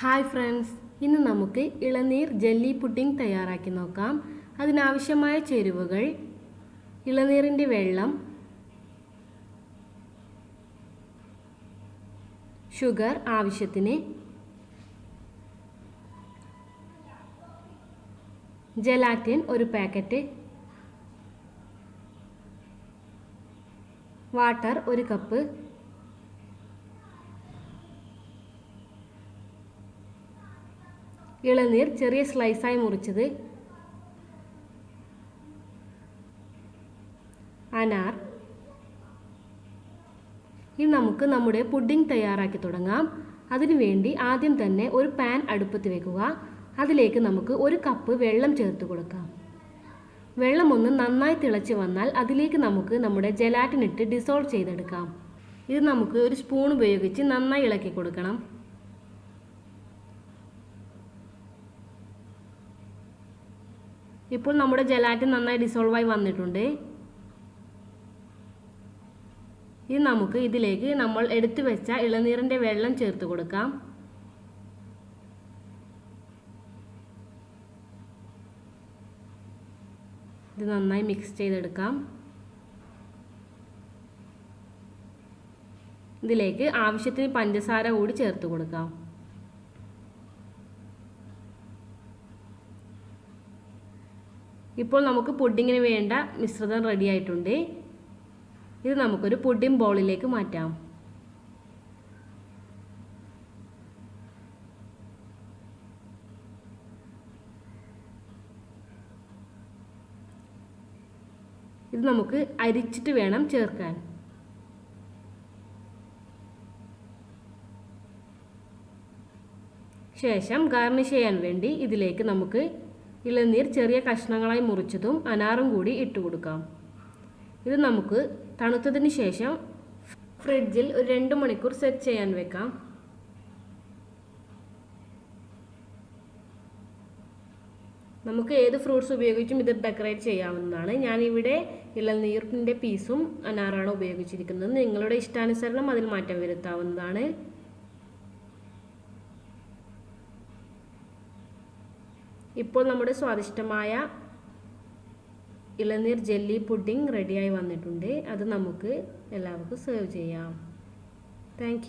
Hi friends ഇന്ന് നമുക്ക് ഇളനീർ ജെല്ലി പുഡിംഗ് തയ്യാറാക്കി നോക്കാം. അതിനാവശ്യമായ ചേരുവകൾ ഇളനീറിന്റെ വെള്ളം ഷുഗർ ആവശ്യത്തിന് ജലാറ്റിൻ ഒരു പാക്കറ്റ് വാട്ടർ ഒരു കപ്പ് ഇളനീർ ചെറിയ സ്ലൈസായി മുറിച്ചത്. അനാർ. ഇനി നമുക്ക് നമ്മുടെ പുഡിംഗ് തയ്യാറാക്കി തുടങ്ങാം. അതിനുവേണ്ടി ആദ്യം തന്നെ ഒരു പാൻ അടുപ്പത്ത് വെക്കുക. അതിലേക്ക് നമുക്ക് ഒരു കപ്പ് വെള്ളം ചേർത്ത് കൊടുക്കാം. വെള്ളം ഒന്ന് നന്നായി തിളച്ച് വന്നാൽ അതിലേക്ക് നമുക്ക് നമ്മുടെ ജലാറ്റിനിട്ട് ഡിസോൾവ് ചെയ്തെടുക്കാം. ഇത് നമുക്ക് ഒരു സ്പൂൺ ഉപയോഗിച്ച് നന്നായി ഇളക്കി കൊടുക്കണം. ഇപ്പോൾ നമ്മുടെ ജലാറ്റിൻ നന്നായി ഡിസോൾവായി വന്നിട്ടുണ്ട്. ഇനി നമുക്ക് ഇതിലേക്ക് നമ്മൾ എടുത്തു വെച്ച ഇളനീറിന്റെ വെള്ളം ചേർത്ത് കൊടുക്കാം. ഇത് നന്നായി മിക്സ് ചെയ്തെടുക്കാം. ഇതിലേക്ക് ആവശ്യത്തിന് പഞ്ചസാര കൂടി ചേർത്ത് കൊടുക്കാം. ഇപ്പോൾ നമുക്ക് പുഡിങ്ങിന് വേണ്ട മിശ്രിതം റെഡി ആയിട്ടുണ്ട്. ഇത് നമുക്കൊരു പുഡിംഗ് ബോളിലേക്ക് മാറ്റാം. ഇത് നമുക്ക് അരിച്ചിട്ട് വേണം ചേർക്കാൻ. ശേഷം ഗാർണിഷ് ചെയ്യാൻ വേണ്ടി ഇതിലേക്ക് നമുക്ക് ഇളനീർ ചെറിയ കഷ്ണങ്ങളായി മുറിച്ചതും അനാറും കൂടി ഇട്ട് കൊടുക്കാം. ഇത് നമുക്ക് തണുത്തതിന് ശേഷം ഫ്രിഡ്ജിൽ ഒരു രണ്ട് മണിക്കൂർ സെറ്റ് ചെയ്യാൻ വെക്കാം. നമുക്ക് ഏത് ഫ്രൂട്ട്സ് ഉപയോഗിച്ചും ഇത് ഡെക്കറേറ്റ് ചെയ്യാവുന്നതാണ്. ഞാനിവിടെ ഇളനീർപ്പിന്റെ പീസും അനാറാണ് ഉപയോഗിച്ചിരിക്കുന്നത്. നിങ്ങളുടെ ഇഷ്ടാനുസരണം അതിൽ മാറ്റം വരുത്താവുന്നതാണ്. ഇപ്പോൾ നമ്മുടെ സ്വാദിഷ്ടമായ ഇളനീർ ജെല്ലി പുഡിംഗ് റെഡിയായി വന്നിട്ടുണ്ട്. അത് നമുക്ക് എല്ലാവർക്കും സെർവ് ചെയ്യാം. താങ്ക്